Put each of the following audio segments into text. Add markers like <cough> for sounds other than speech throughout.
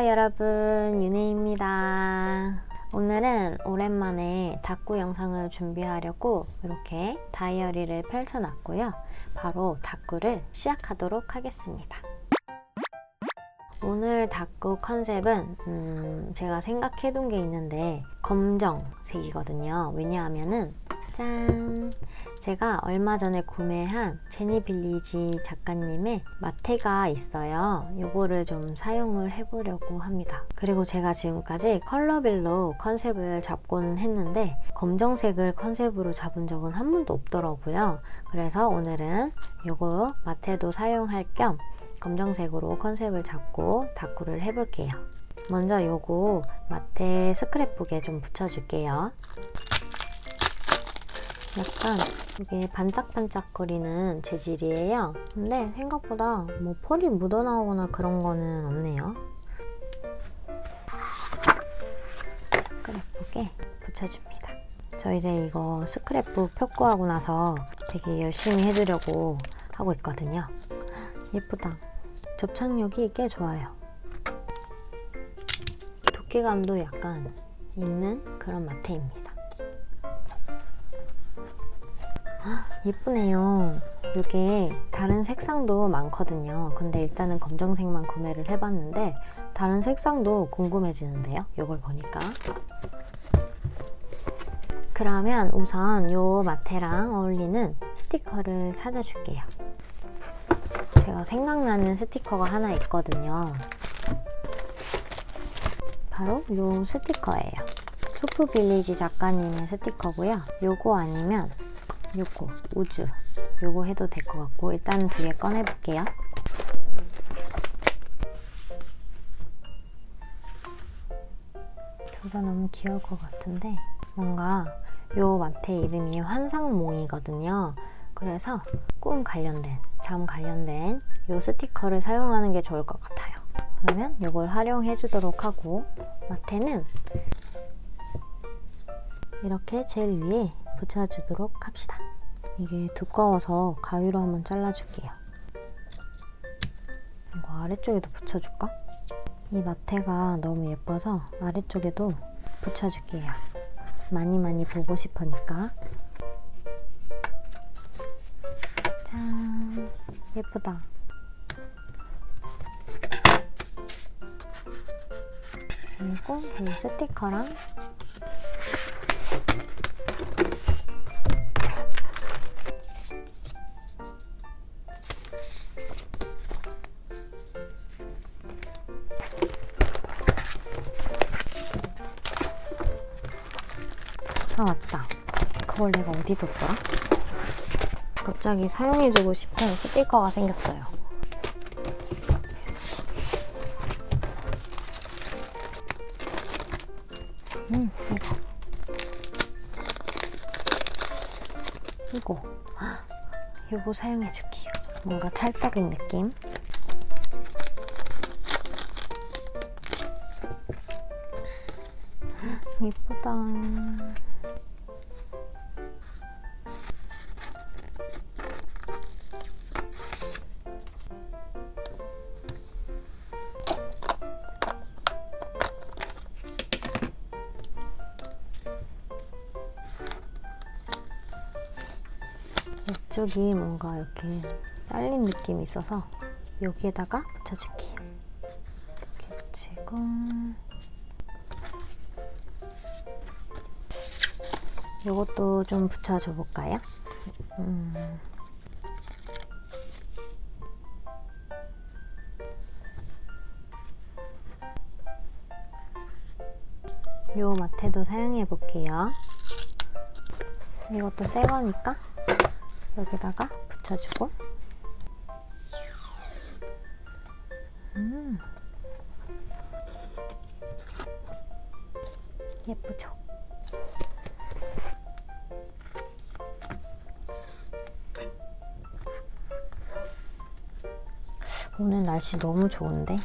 여러분 윤혜입니다. 오늘은 오랜만에 다꾸 영상을 준비하려고 이렇게 다이어리를 펼쳐놨고요. 바로 다꾸를 시작하도록 하겠습니다. 오늘 다꾸 컨셉은 음, 제가 생각해둔 게 있는데 검정색이거든요. 왜냐하면은 짠 제가 얼마 전에 구매한 제니 빌리지 작가님의 마테가 있어요. 요거를 좀 사용을 해보려고 합니다. 그리고 제가 지금까지 컬러별로 컨셉을 잡곤 했는데 검정색을 컨셉으로 잡은 적은 한 번도 없더라고요. 그래서 오늘은 요거 마테도 사용할 겸 검정색으로 컨셉을 잡고 다꾸를 해볼게요. 먼저 요거 마테 스크랩북에 좀 붙여줄게요. 약간 이게 반짝반짝거리는 재질이에요. 근데 생각보다 뭐 펄이 묻어나오거나 그런 거는 없네요. 스크랩북에 붙여줍니다. 저 이제 이거 스크랩북 펴고하고 나서 되게 열심히 해주려고 하고 있거든요. 예쁘다. 접착력이 꽤 좋아요. 두께감도 약간 있는 그런 마테입니다. 예쁘네요. 이게 다른 색상도 많거든요. 근데 일단은 검정색만 구매를 해봤는데 다른 색상도 궁금해지는데요. 이걸 보니까. 그러면 우선 이 마테랑 어울리는 스티커를 찾아줄게요. 제가 생각나는 스티커가 하나 있거든요. 바로 이 스티커예요. 소프 빌리지 작가님의 스티커고요. 요거 아니면 요거 우주. 요거 해도 될 것 같고 일단 두 개 꺼내 볼게요. 둘다 너무 귀여울 것 같은데 뭔가 요 마테 이름이 환상몽이거든요. 그래서 꿈 관련된 잠 관련된 요 스티커를 사용하는 게 좋을 것 같아요. 그러면 이걸 활용해 주도록 하고 마테는 이렇게 제일 위에 붙여주도록 합시다. 이게 두꺼워서 가위로 한번 잘라줄게요. 이거 아래쪽에도 붙여줄까? 이 마테가 너무 예뻐서 아래쪽에도 붙여줄게요. 많이 많이 보고 싶으니까. 짠! 예쁘다. 그리고 이 스티커랑 맞다. 그걸 내가 어디 뒀더라? 갑자기 사용해주고 싶은 스티커가 생겼어요. 음 이거. 이거. 이거 사용해줄게요. 뭔가 찰떡인 느낌? 예쁘다 이쪽이 뭔가 이렇게 잘린 느낌이 있어서 여기에다가 붙여줄게요. 이렇게 붙이고 이것도 좀 붙여줘 볼까요? 음. 요 마테도 사용해 볼게요. 이것도 새 거니까 여기다가 붙여주고 음. 예쁘죠? 오늘 날씨 너무 좋은데?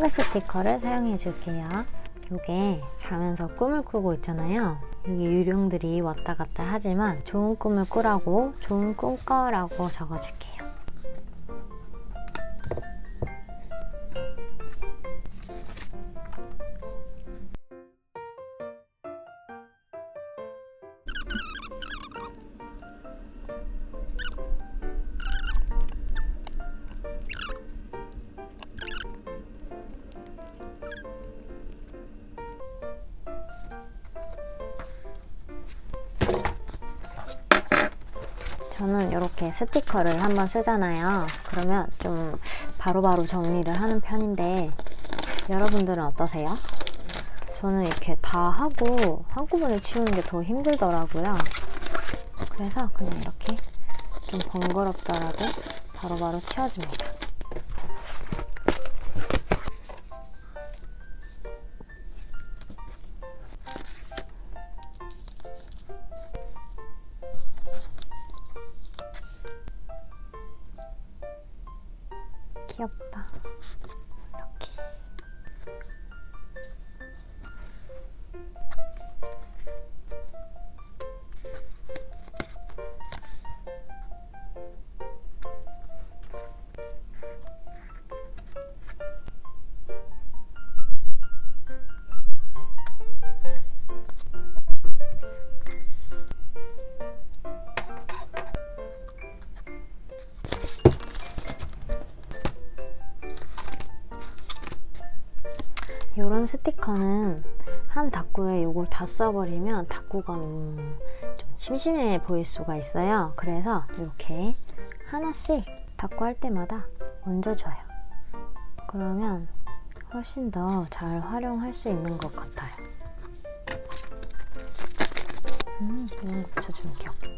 한글 스티커를 사용해 줄게요. 요게 자면서 꿈을 꾸고 있잖아요. 여기 유령들이 왔다 갔다 하지만 좋은 꿈을 꾸라고 좋은 꿈 꿔라고 적어줄게요. 이렇게 스티커를 한번 쓰잖아요. 그러면 좀 바로 바로 정리를 하는 편인데 여러분들은 어떠세요? 저는 이렇게 다 하고 한꺼번에 치우는 게 더 힘들더라고요. 그래서 그냥 이렇게 좀 번거롭더라도 바로바로 치워줍니다. 귀엽다. 스티커는 한 다꾸에 요걸 다 써버리면 다꾸가 너무 좀 심심해 보일 수가 있어요. 그래서 이렇게 하나씩 다꾸 할 때마다 얹어줘요. 그러면 훨씬 더 잘 활용할 수 있는 것 같아요. 음, 이런 거 붙여주면 귀엽겠다.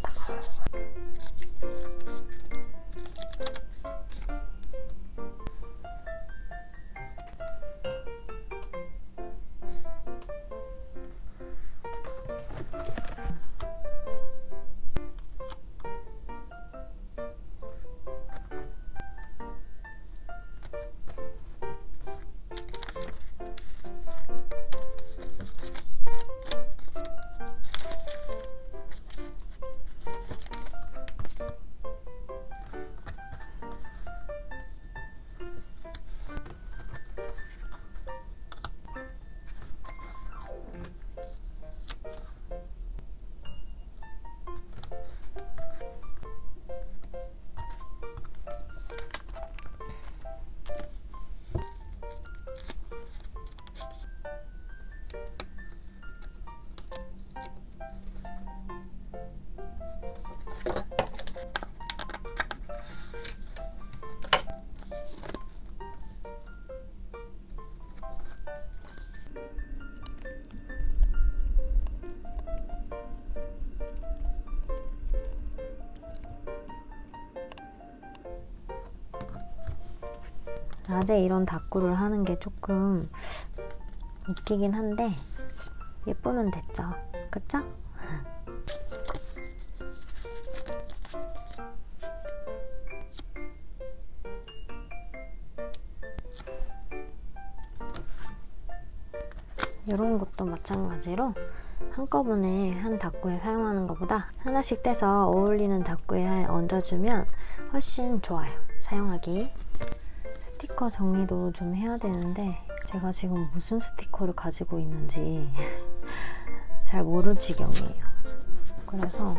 낮에 이런 다꾸를 하는 게 조금 웃기긴 한데 예쁘면 됐죠. 그쵸? 이런 것도 마찬가지로 한꺼번에 한 다꾸에 사용하는 것보다 하나씩 떼서 어울리는 다꾸에 얹어주면 훨씬 좋아요. 사용하기. 스티커 정리도 좀 해야 되는데 제가 지금 무슨 스티커를 가지고 있는지 <laughs> 잘 모를 지경이에요. 그래서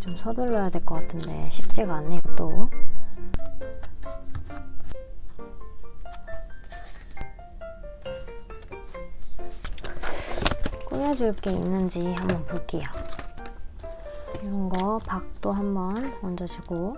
좀 서둘러야 될 것 같은데 쉽지가 않네요 또. 꾸며줄 게 있는지 한번 볼게요. 이런 거 박도 한번 얹어주고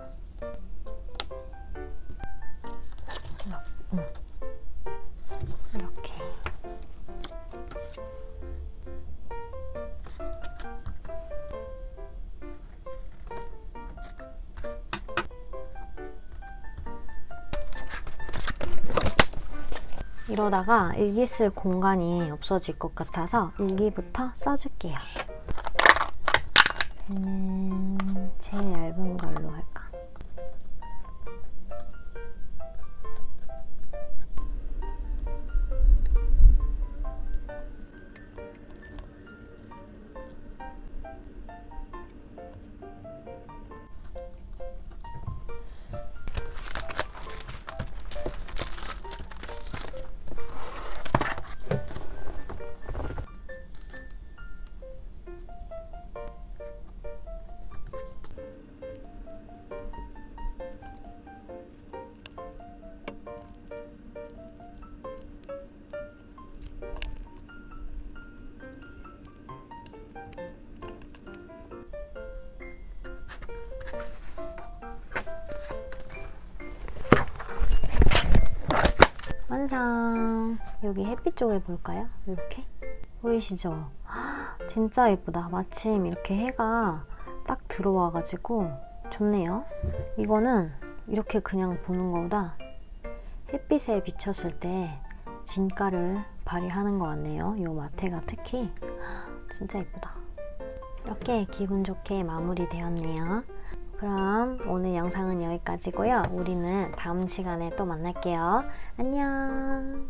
이러다가 일기 쓸 공간이 없어질 것 같아서 일기부터 써줄게요. 얘는 제일 얇은 걸로 할 완성. 여기 햇빛 쪽에 볼까요? 이렇게 보이시죠? 진짜 예쁘다. 마침 이렇게 해가 딱 들어와가지고 좋네요. 이거는 이렇게 그냥 보는 것보다 햇빛에 비쳤을 때 진가를 발휘하는 것 같네요. 이 마테가 특히 진짜 예쁘다. 이렇게 기분 좋게 마무리되었네요. 그럼 오늘 영상은 여기까지고요. 우리는 다음 시간에 또 만날게요. 안녕.